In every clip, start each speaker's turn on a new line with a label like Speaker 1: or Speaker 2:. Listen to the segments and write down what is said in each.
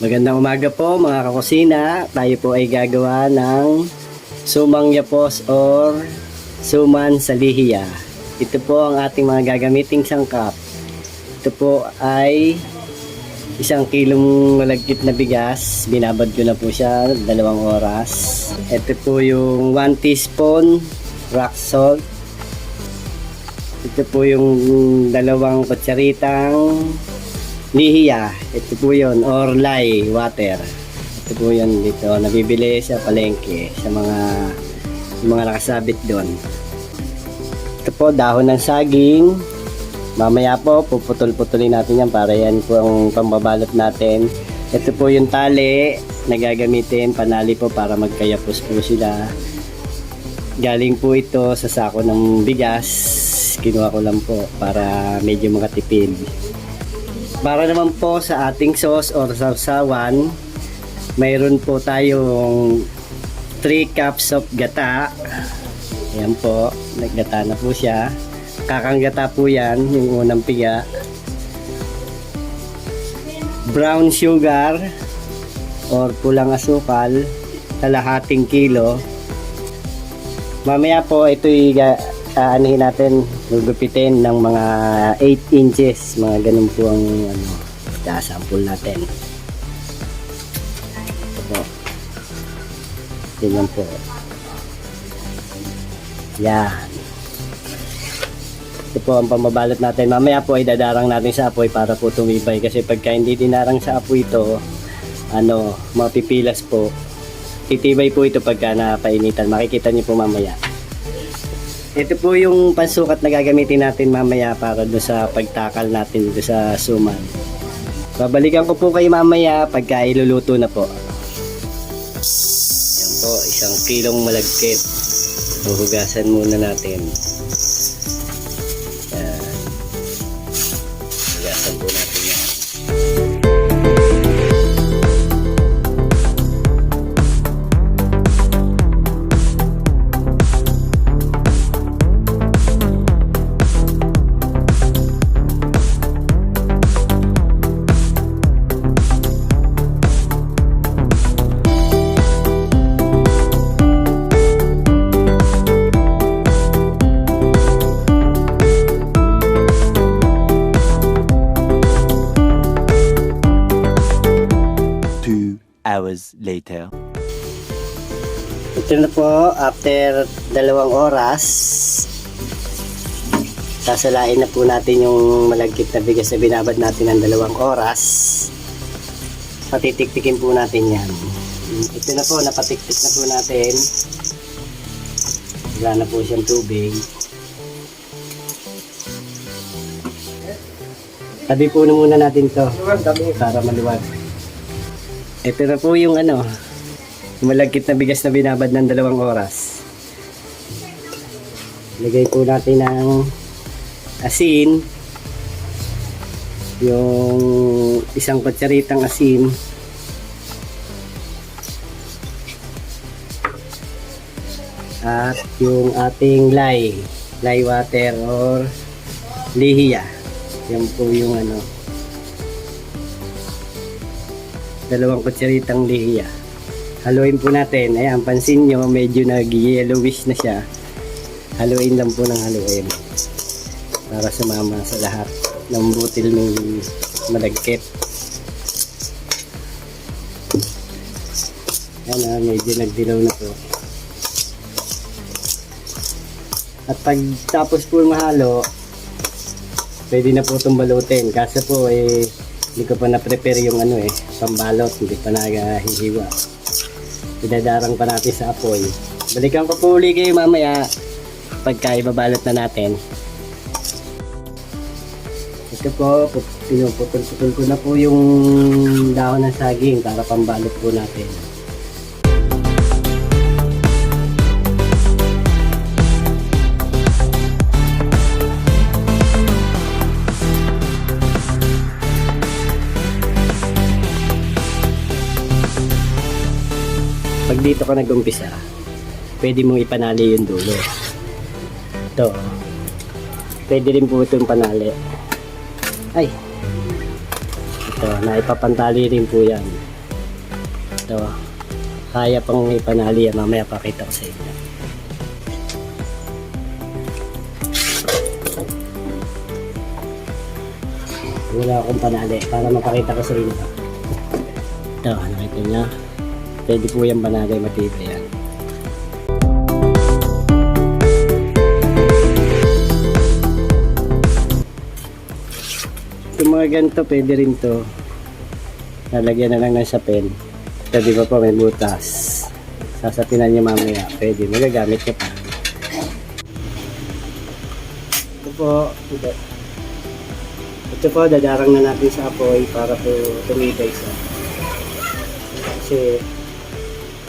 Speaker 1: Magandang umaga po mga kakusina. Tayo po ay gagawa ng sumang yapos or suman sa lihiya. Ito po ang ating mga gagamiting sangkap. Ito po ay isang kilong malagkit na bigas. Binabad ko na po siya dalawang oras. Ito po yung 1 teaspoon rock salt. Ito po yung dalawang kutsaritang lihiya. Ito po yun, or lye water. Ito po yun dito, nabibili sa palengke, sa mga mga nakasabit doon. Ito po, dahon ng saging. Mamaya po, puputol-putulin natin yan para yan po ang pambabalot natin. Ito po yung tali na gagamitin, panali po para magkayapos po sila. Galing po ito sa sako ng bigas. Kinuha ko lang po para medyo makatipid. Para naman po sa ating sauce or sausawan, mayroon po tayong 3 cups of gata. Ayan po, naggata na po siya. Kakanggata po yan, yung unang piga. Brown sugar or pulang asukal, kalahating kilo. Mamaya po ito'y ga- aanihin natin, gugupitin ng mga 8 inches, mga ganun po ang ano, sample natin. Ito po. Po. Yan. Ito po ang pamabalot natin. Mamaya po ay dadarang natin sa apoy para po tumibay. Kasi pagka hindi dinarang sa apoy ito, ano, mapipilas po. Titibay po ito pagka napainitan. Makikita niyo po mamaya. Ito po yung pansukat na gagamitin natin mamaya para do sa pagtakal natin do sa suman. Babalikan ko po kayo mamaya pagka iluluto na po. Yan po, isang kilong malagkit. Huhugasan muna natin.
Speaker 2: Later.
Speaker 1: Ito na po, after dalawang oras, sasalain na po natin yung malagkit na bigas na binabad natin ng dalawang oras. Patitiktikin po natin yan. Ito na po, napatiktik na po natin. Wala na po siyang tubig. Tabi po na muna natin to para maluwag. Ito na po yung ano, malagkit na bigas na binabad ng dalawang oras. Lagay po natin ng asin. Yung isang kutsaritang asin. At yung ating lye. Lye water or lihiya. Yan po yung ano. Dalawang kutsaritang lihiya haluin po natin. Ayan, pansin nyo, medyo nag-yellowish na siya. Haluin lang po ng haluin. Para sumama sa lahat ng butil ng malagkit. Ayan ah, medyo nagdilaw na po. At pag tapos po mahalo, pwede na po itong balutin. Kaso po, eh, hindi ko pa na-prepare yung ano eh, pambalot. Hindi pa nagahihiwa idadarang pa natin sa apoy. Balikan ko po uli kayo mamaya pagka ibabalot na natin. Ito po, pu- pinuputol-putol ko na po yung dahon ng saging para pambalot po natin. Dito ka nag-umpisa, pwede mong ipanali yung dulo. Ito. Pwede rin po itong panali. Ay. Ito, naipapantali rin po yan. Ito. Kaya pang ipanali yan. Mamaya pakita ko sa inyo. Wala akong panali para mapakita ko sa inyo. Ito, nakita niya. Pwede po yung panali matibay yan. Yung mga ganito, pwede rin to. Lalagyan na lang ng sapin. Di ba po, may butas. Sasapinan niyo mamaya. Pwede, magagamit niyo pa. Ito po, ito. Ito po, dadarang na natin sa apoy para po tumibay siya. Kasi,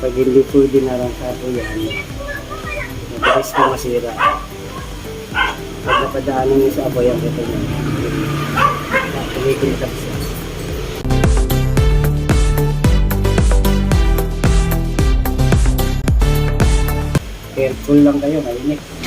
Speaker 1: pag hindi po dinarang sa apoy yan, mabilis po masira. Pag napadaanan niyo sa apoy, ang ito niya. Tumikintab siya. Careful lang kayo, mainit.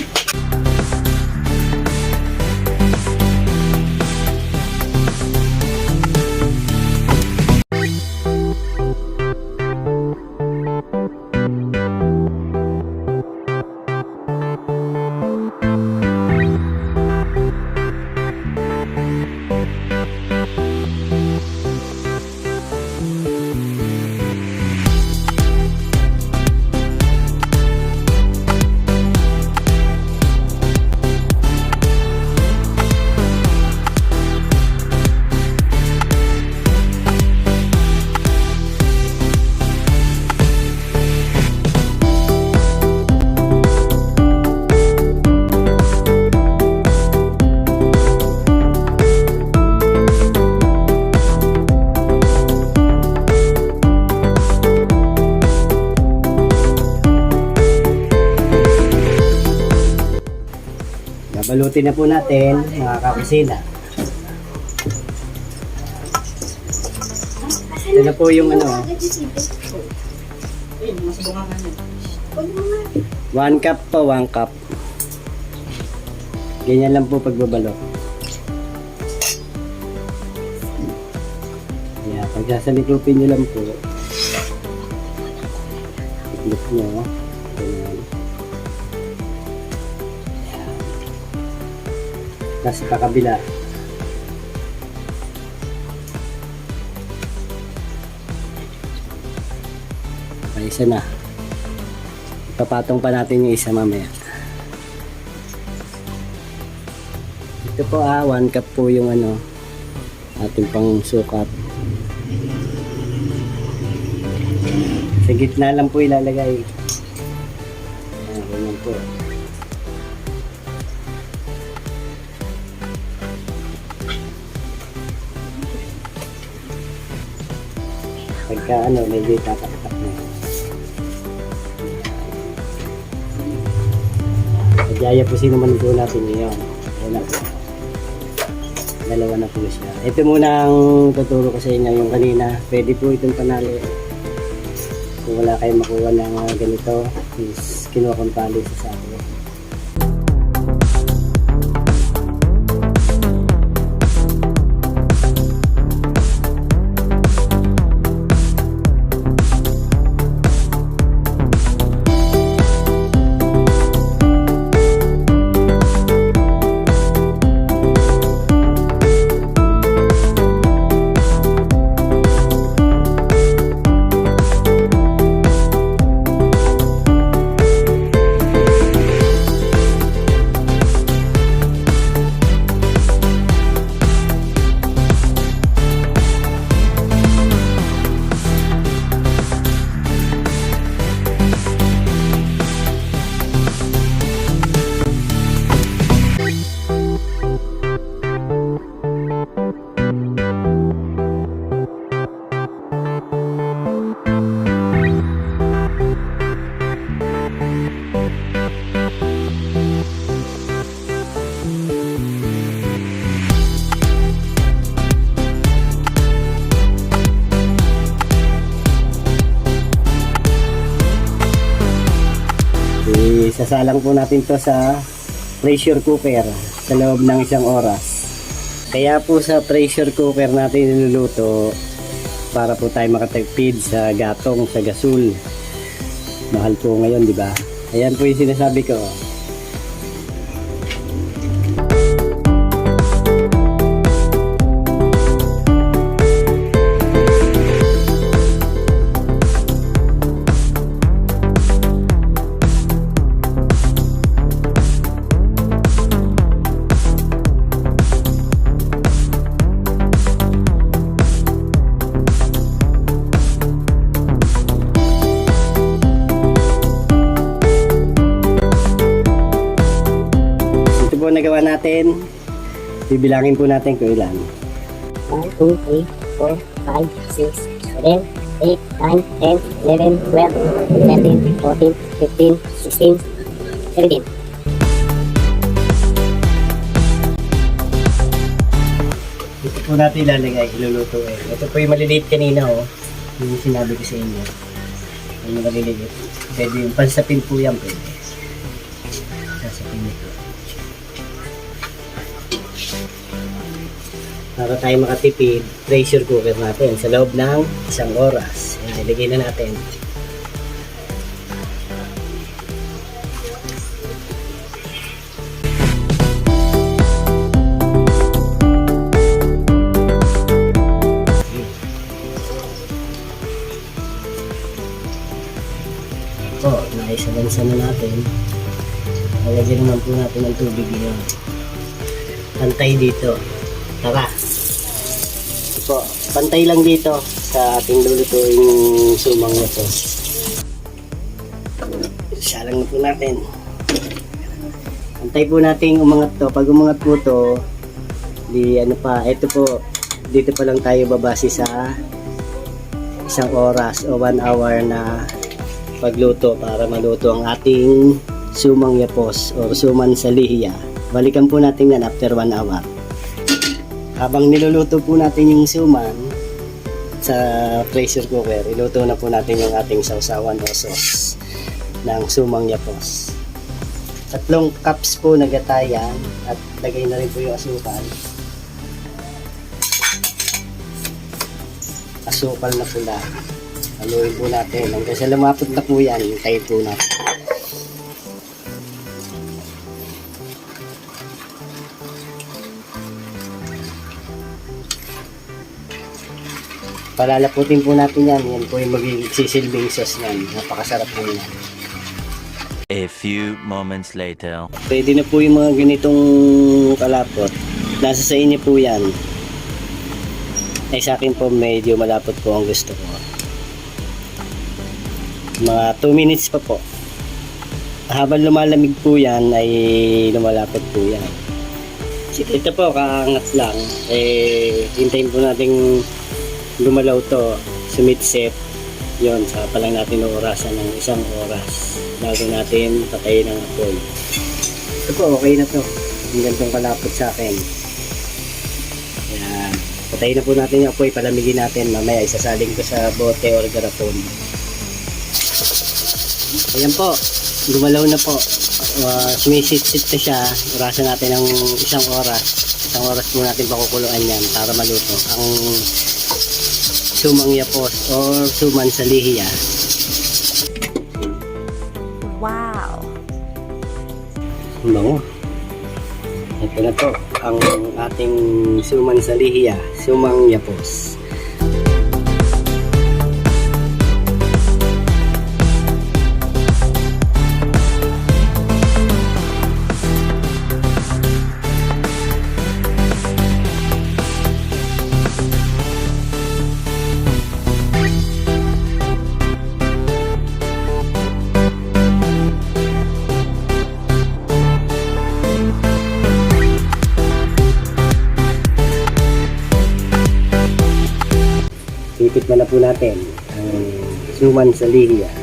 Speaker 1: Nabalutin na po natin, mga kakusina. Ito na po yung ano, one cup pa, one cup. Ganyan lang po pagbabalot. Yeah, pag sasalikupin nyo lang po, iklop nyo, Tapos sa kakabila. Okay, isa na. Ipapatong pa natin yung isa mamaya. Ito po ah, one cup po yung ano, ating pang sukat. Sa gitna lang po ilalagay. Ayan, ganyan po. Pagka ano, medyo tatatak na. Nagyaya po sino man po natin ngayon. Ayan na po. Dalawa na po siya. Ito muna ang tuturo ko sa inyo yung kanina. Pwede po itong panalo. Kung wala kayong makuha ng ah, ganito, is kinuha kong sa sako. Isasalang po natin to sa pressure cooker sa loob ng isang oras. Kaya po sa pressure cooker natin niluluto, para po tayo makatagpid sa gatong, sa gasol. Mahal po ngayon, di ba? Ayan po yung sinasabi ko. Po nagawa natin. Bibilangin po natin kung ilan.
Speaker 3: 1, 2, 3, 4, 5, 6, 7, 8, 9, 10, 11, 12, 13, 14, 15, 16, 17.
Speaker 1: Ito po natin ilalagay, iluluto eh. Ito po yung maliliit kanina oh. Yung sinabi ko sa inyo. Yung maliliit. Pwede yung pansapin po yan pwede. Sasapin nito. Para tayo makatipid, pressure cooker natin sa loob ng isang oras. Yan, ilagay na natin. po, naisalansa na natin. Naman po natin ng tubig ngayon. Pantay dito. Tara. Ito po, pantay lang dito sa ating lulutuing sumang na to. Isa lang na po natin. Pantay po natin umangat to. Pag umangat po to, di ano pa, ito po, dito pa lang tayo babase sa isang oras o one hour na pagluto para maluto ang ating sumang yapos or suman sa lihiya. Balikan po natin yan after 1 hour. Habang niluluto po natin yung suman sa pressure cooker, iluto na po natin yung ating sausawan o sauce ng sumang yapos. Tatlong cups po na gatayan at lagay na rin po yung asukal. Asukal na pula. Haluin po natin. Hanggang sa lumapot na po yan, hintayin po natin. Palalaputin po natin yan. Yan po yung magiging sisilbing sauce yan. Napakasarap po yan.
Speaker 2: A few moments later.
Speaker 1: Pwede na po yung mga ganitong kalapot. Nasa sa inyo po yan. Ay sa akin po medyo malapot po ang gusto ko. Mga 2 minutes pa po. Habang lumalamig po yan ay lumalapot po yan. Ito po, kaangat lang. Eh, hintayin po natin gumalaw to, sumitset. Yon, saka pa natin orasan ng isang oras bago natin patayin ang apoy. Ito po, okay na to. Yung gantong kalapot sa akin. Yan. Patayin na po natin yung apoy, palamigin natin. Mamaya isasaling ko sa bote or garapon. Ayan po, gumalaw na po. Uh, sumisit-sit na siya. Orasan natin ng isang oras. Isang oras po natin pakukuluan yan para maluto. Ang sumang yapos or suman sa lihiya.
Speaker 4: Wow.
Speaker 1: Ang bango. Ito na po ang ating suman sa lihiya, sumang yapos. Titikman na po natin ang suman sa lihiya.